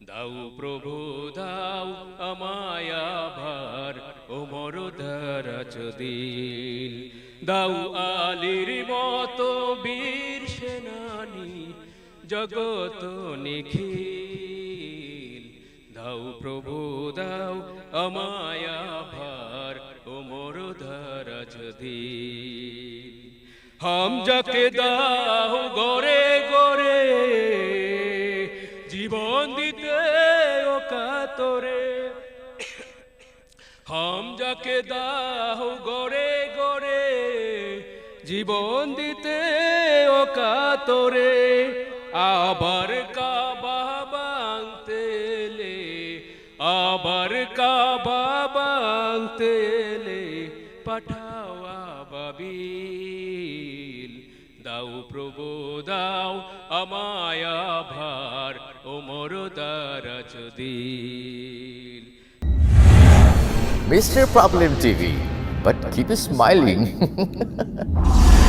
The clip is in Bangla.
দাও প্রভু, দাও আমায় আভার ওমর দারাজ দিল দাও আলির মতো বীর সেনানি, জগত নিখিল। দাও প্রভু, দাও আমায় আভার ওমর দারাজ দিল হাম যাকে দাও গরে জীবন দিতে ও কাতরে। হাম যাকে দাও গরে গরে জীবন দিতে ও কাতরে, আবার কাবা বাংতে আবার কাবা বাংতে এলে পাঠাওয়া বাবিল দাও প্রভু, দাও আমায় দিল Mr. Problem TV. But keep smiling.